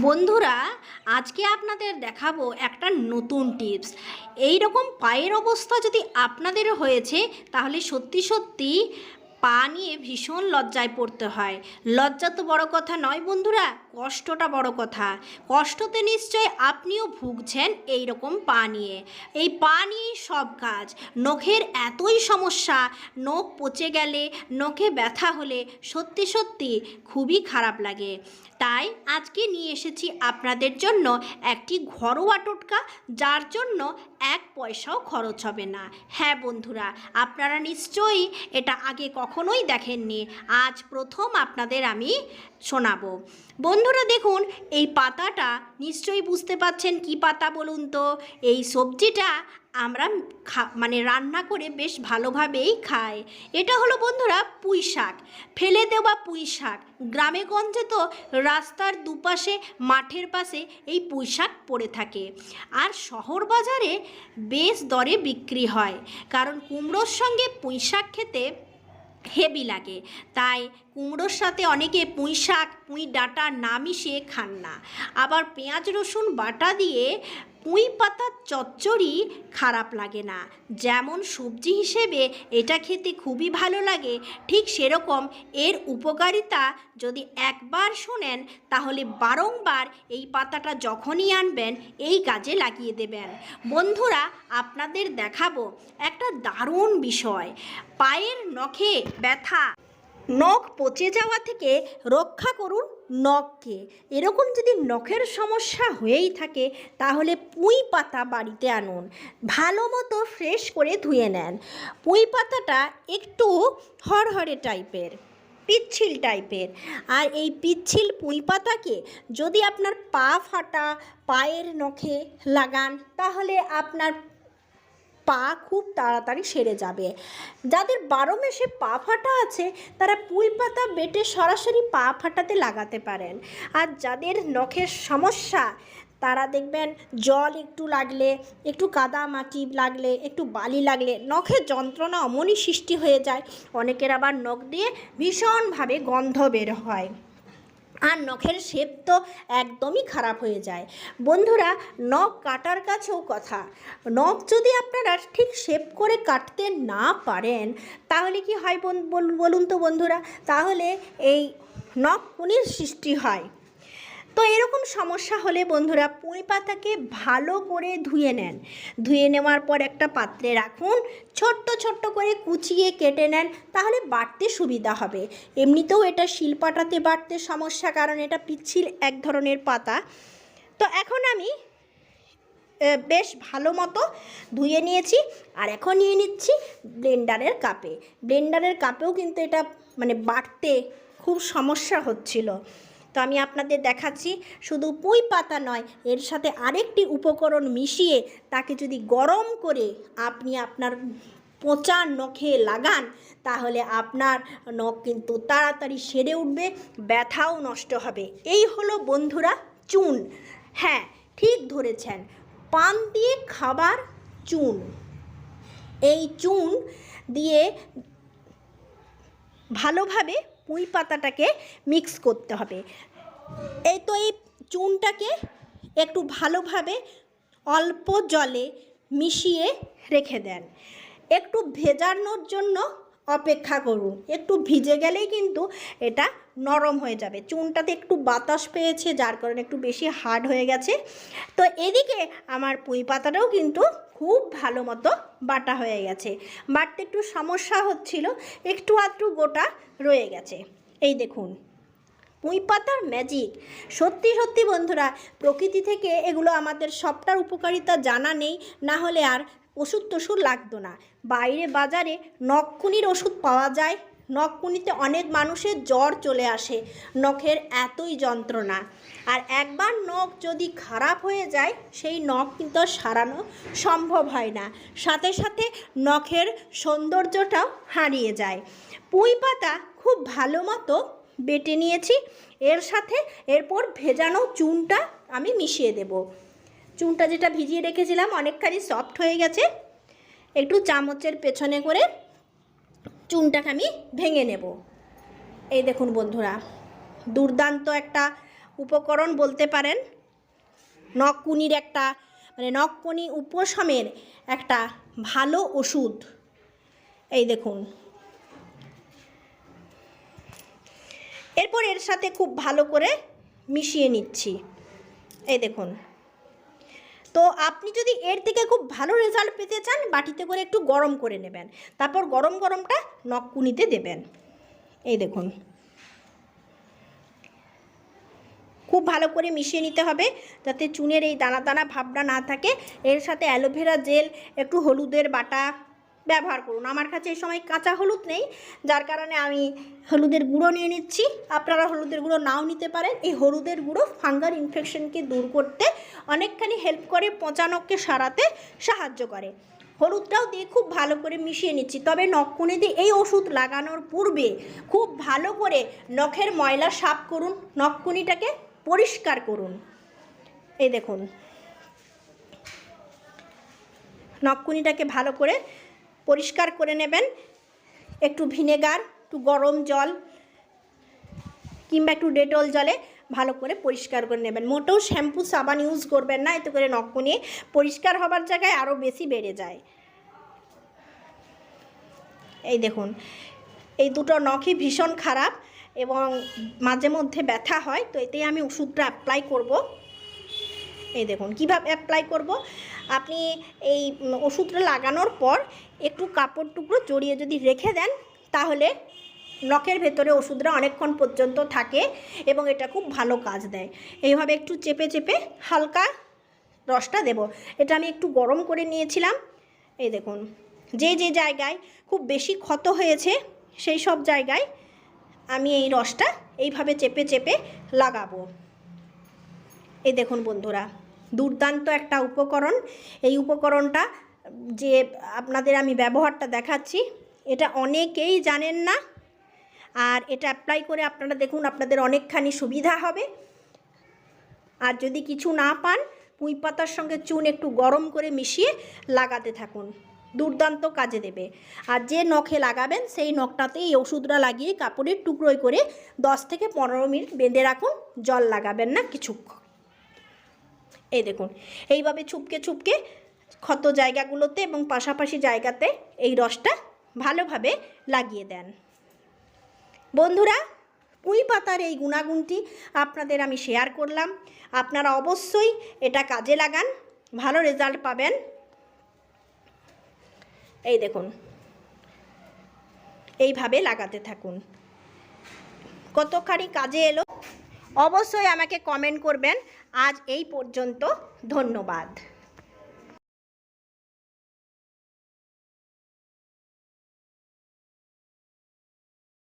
বন্ধুরা, আজকে আপনাদের দেখাবো একটা নতুন টিপস। এই রকম পায়ের অবস্থা যদি আপনাদের হয়েছে, তাহলে সত্যি সত্যি পা নিয়ে ভীষণ লজ্জায় পড়তে হয়। লজ্জা তো বড় কথা নয় বন্ধুরা, কষ্টটা বড় কথা। কষ্টতে নিশ্চয় আপনিও ভুগছেন এই রকম পা নিয়ে। এই পা নিয়েই সব কাজ। নখের এতই সমস্যা, নখ পচে গেলে, নখে ব্যথা হলে সত্যি সত্যি খুবই খারাপ লাগে। তাই আজকে নিয়ে এসেছি আপনাদের জন্য একটি ঘরোয়া টোটকা, যার জন্য এক পয়সাও খরচ হবে না। হ্যাঁ বন্ধুরা, আপনারা নিশ্চয়ই এটা আগে কখনোই দেখেননি। আজ প্রথম আপনাদের আমি শোনাবো। বন্ধুরা দেখুন, এই পাতাটা নিশ্চয়ই বুঝতে পাচ্ছেন কি পাতা বলুন তো? এই সবজিটা আমরা খা মানে রান্না করে বেশ ভালোভাবেই খাই। এটা হলো বন্ধুরা পুঁই শাক। ফেলে দেওয়া পুঁই শাক। গ্রামে গঞ্জে তো রাস্তার দুপাশে, মাঠের পাশে এই পুঁই শাক পড়ে থাকে। আর শহর বাজারে বেশ দরে বিক্রি হয়। কারণ কুমড়োর সঙ্গে পুঁই শাক খেতে হেভি লাগে। তাই কুমড়োর সাথে অনেকে পুঁই শাক, পুঁই ডাঁটা না মিশিয়ে খান না। আবার পেঁয়াজ, রসুন বাটা দিয়ে পুঁই পাতার চচ্চড়ি খারাপ লাগে না। যেমন সবজি হিসেবে এটা খেতে খুবই ভালো লাগে, ঠিক সেরকম এর উপকারিতা যদি একবার শোনেন, তাহলে বারংবার এই পাতাটা যখনই আনবেন, এই কাজে লাগিয়ে দেবেন। বন্ধুরা, আপনাদের দেখাবো একটা দারুণ বিষয়। পায়ের নখে ব্যথা, নখ পচে যাওয়া থেকে রক্ষা করুন নখকে। এরকম যদি নখের সমস্যা হয়েই থাকে, তাহলে পুঁই পাতা বাড়িতে আনুন। ভালো মতো ফ্রেশ করে ধুয়ে নেন। পুঁই পাতাটা একটু হরহরে টাইপের পিচ্ছিল টাইপের আর এই পিচ্ছিল পুঁই পাতাকে যদি আপনার পা ফাটা, পায়ের নখে লাগান, তাহলে আপনার পা খুব তাড়াতাড়ি সেরে যাবে। যাদের বারো মেশে পা ফাটা আছে, তারা পুঁই পাতা বেটে সরাসরি পা ফাটাতে লাগাতে পারেন। আর যাদের নখের সমস্যা, তারা দেখবেন জল একটু লাগলে, একটু কাদা মাটি লাগলে, একটু বালি লাগলে নখের যন্ত্রণা অমনই সৃষ্টি হয়ে যায়। অনেকের আবার নখ দিয়ে ভীষণভাবে গন্ধ বের হয়। আর নখের শেপ তো একদমই খারাপ হয়ে যায়। বন্ধুরা, নখ কাটার কাছেও কথা। নখ যদি আপনারা ঠিক শেপ করে কাটতে না পারেন, তাহলে কি হয় বলুন তো বন্ধুরা, তাহলে এই নখ খুনির সৃষ্টি হয়। তো এরকম সমস্যা হলে বন্ধুরা পুঁই পাতাকে ভালো করে ধুয়ে নেন। ধুয়ে নেওয়ার পর একটা পাত্রে রাখুন, ছোট্ট ছোট্ট করে কুচিয়ে কেটে নেন, তাহলে বাড়তে সুবিধা হবে। এমনিতেও এটা শিলপাটাতে বাড়তে সমস্যা, কারণ এটা পিচ্ছিল এক ধরনের পাতা। তো এখন আমি বেশ ভালো মতো ধুয়ে নিয়েছি, আর এখন নিয়ে নিচ্ছি ব্লেন্ডারের কাপে। ব্লেন্ডারের কাপেও কিন্তু এটা মানে বাড়তে খুব সমস্যা হচ্ছিল। তো আমি আপনাদের দেখাচ্ছি, শুধু পুঁই পাতা নয়, এর সাথে আরেকটি উপকরণ মিশিয়ে তাকে যদি গরম করে আপনি আপনার পচা নখে লাগান, তাহলে আপনার নখ কিন্তু তাড়াতাড়ি সেরে উঠবে, ব্যথাও নষ্ট হবে। এই হলো বন্ধুরা চুন। হ্যাঁ ঠিক ধরেছেন, পান দিয়ে খাবার চুন। এই চুন দিয়ে ভালোভাবে পুঁই পাতাটাকে মিক্স করতে হবে। এই তো এই চুনটাকে একটু ভালোভাবে অল্প জলে মিশিয়ে রেখে দেন। একটু ভেজানোর জন্য অপেক্ষা করুন। একটু ভিজে গেলেই কিন্তু এটা নরম হয়ে যাবে। চুনটাতে একটু বাতাস পেয়েছে, যার কারণে একটু বেশি হার্ড হয়ে গেছে। তো এদিকে আমার পুঁই পাতাটাও কিন্তু ভালো মতো বাটা হয়ে গেছে। বাটতে একটু সমস্যা হচ্ছিল, একটু আধটু গোটা রয়ে গেছে। এই দেখুন, পুঁই পাতার ম্যাজিক সত্যি সত্যি বন্ধুরা, প্রকৃতি থেকে এগুলো আমাদের সবটার উপকারিতা জানা নেই, না হলে আর ওষুধ টষুধ লাগতো না। বাইরে বাজারে নক্ষুনির ওষুধ পাওয়া যায় নখকুনিতে অনেক মানুষের জ্বর চলে আসে। নখের এতই যন্ত্রণা। আর একবার নখ যদি খারাপ হয়ে যায়, সেই নখ কিন্তু আর সারানো সম্ভব হয় না। সাথে সাথে নখের সৌন্দর্যটাও হারিয়ে যায়। পুঁই পাতা খুব ভালো মতো বেটে নিয়েছি। এর সাথে এরপর ভেজানো চুনটা আমি মিশিয়ে দেব। চুনটা যেটা ভিজিয়ে রেখেছিলাম, অনেকখানি সফট হয়ে গেছে। একটু চামচের পেছনে করে চুনটাকে আমি ভেঙে নেব। এই দেখুন বন্ধুরা, দুর্দান্ত একটা উপকরণ বলতে পারেন। নখকুনির একটা মানে নখকুনি উপশমের একটা ভালো ওষুধ। এই দেখুন। এরপর এর সাথে খুব ভালো করে মিশিয়ে নিচ্ছি। এই দেখুন। তো আপনি যদি এর থেকে খুব ভালো রেজাল্ট পেতে চান, বাটিতে করে একটু গরম করে নেবেন। তারপর গরম গরমটা নকুনিতে দেবেন। এই দেখুন। খুব ভালো করে মিশিয়ে নিতে হবে, যাতে চুনের এই দানা দানা ভাবটা না থাকে। এর সাথে অ্যালোভেরা জেল, একটু হলুদের বাটা ব্যবহার করুন। আমার কাছে এই সময় কাঁচা হলুদ নেই, যার কারণে আমি হলুদের গুঁড়ো নিয়ে নিচ্ছি। আপনারা হলুদের গুঁড়ো নাও নিতে পারেন। এই হলুদের গুঁড়ো ফাঙ্গাল ইনফেকশনকে দূর করতে অনেকখানি হেল্প করে, পচানককে সারাতে সাহায্য করে। হলুদটাও দিয়ে খুব ভালো করে মিশিয়ে নিচ্ছি। তবে নখকুনি দিয়ে এই ওষুধ লাগানোর পূর্বে খুব ভালো করে নখের ময়লা সাফ করুন, নখকুনিটাকে পরিষ্কার করুন। এই দেখুন, নখকুনিটাকে ভালো করে পরিষ্কার করে নেবেন। একটু ভিনেগার, একটু গরম জল, কিংবা একটু ডেটল জলে ভালো করে পরিষ্কার করে নেবেন। মোটেও শ্যাম্পু, সাবান ইউজ করবেন না, এতে করে নখকুনি পরিষ্কার হবার জায়গায় আরও বেশি বেড়ে যায়। এই দেখুন, এই দুটো নখই ভীষণ খারাপ এবং মাঝে মধ্যে ব্যথা হয়, তো এতেই আমি ওষুধটা অ্যাপ্লাই করব। এই দেখুন, কীভাবে অ্যাপ্লাই করব? আপনি এই ওষুধটা লাগানোর পর একটু কাপড় টুকরো জড়িয়ে যদি রেখে দেন, তাহলে নখের ভেতরে ওষুধটা অনেকক্ষণ পর্যন্ত থাকে এবং এটা খুব ভালো কাজ দেয়। এইভাবে একটু চেপে চেপে হালকা রসটা দেব। এটা আমি একটু গরম করে নিয়েছিলাম। এই দেখুন, যে যে জায়গায় খুব বেশি ক্ষত হয়েছে, সেই সব জায়গায় আমি এই রসটা এইভাবে চেপে চেপে লাগাবো। এই দেখুন বন্ধুরা, দুর্দান্ত একটা উপকরণ। এই উপকরণটা যে আপনাদের আমি ব্যবহারটা দেখাচ্ছি, এটা অনেকেই জানেন না। আর এটা অ্যাপ্লাই করে আপনারা দেখুন, আপনাদের অনেকখানি সুবিধা হবে। আর যদি কিছু না পান, পুঁই পাতার সঙ্গে চুন একটু গরম করে মিশিয়ে লাগাতে থাকুন। দুর্দান্ত কাজে দেবে। আর যে নখে লাগাবেন, সেই নখটাতে এই ওষুধটা লাগিয়ে কাপড়ের টুকরোয় করে দশ থেকে পনেরো মিনিট বেঁধে রাখুন, জল লাগাবেন না কিছুক্ষণ। এই দেখুন, এইভাবে ছুপকে ছুপকে ক্ষত জায়গাগুলোতে এবং পাশাপাশি জায়গাতে এই রসটা ভালোভাবে লাগিয়ে দেন। বন্ধুরা, পুঁই পাতার এই গুণাগুণটি আপনাদের আমি শেয়ার করলাম। আপনারা অবশ্যই এটা কাজে লাগান, ভালো রেজাল্ট পাবেন। এই দেখুন, এইভাবে লাগাতে থাকুন। কতখানি কাজে এলো? অবশ্যই আমাকে কমেন্ট করবেন। আজ এই পর্যন্ত, ধন্যবাদ।